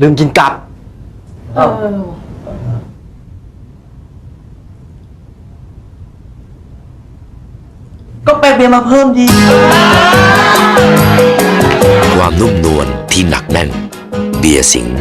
ลืมกินกลับ เออก็ไปเบียร์มาเพิ่มดี ความนุ่มนวลที่หนักแน่น เบียร์สิงห์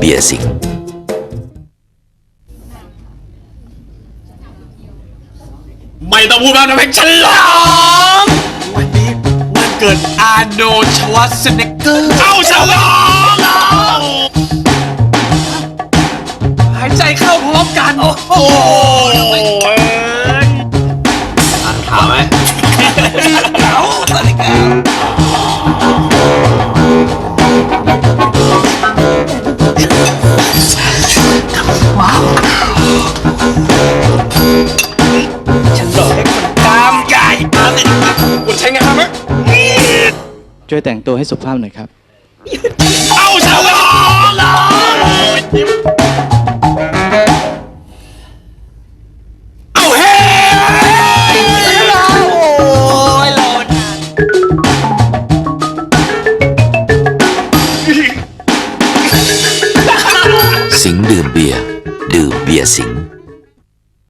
เบียร์สิงไม่ต้องพูดมากนะเพ็กฉลองวันนี้วันเกิดอาโนชวัสเนกเกอร์เอาฉลองหายใจเข้าพร้อมกัน โอ้โห ช่วยแต่งตัวให้สุภาพหน่อยครับ เอาฉลองเอาเฮ้สิงห์ดื่มเบียร์ดื่มเบียร์สิงห์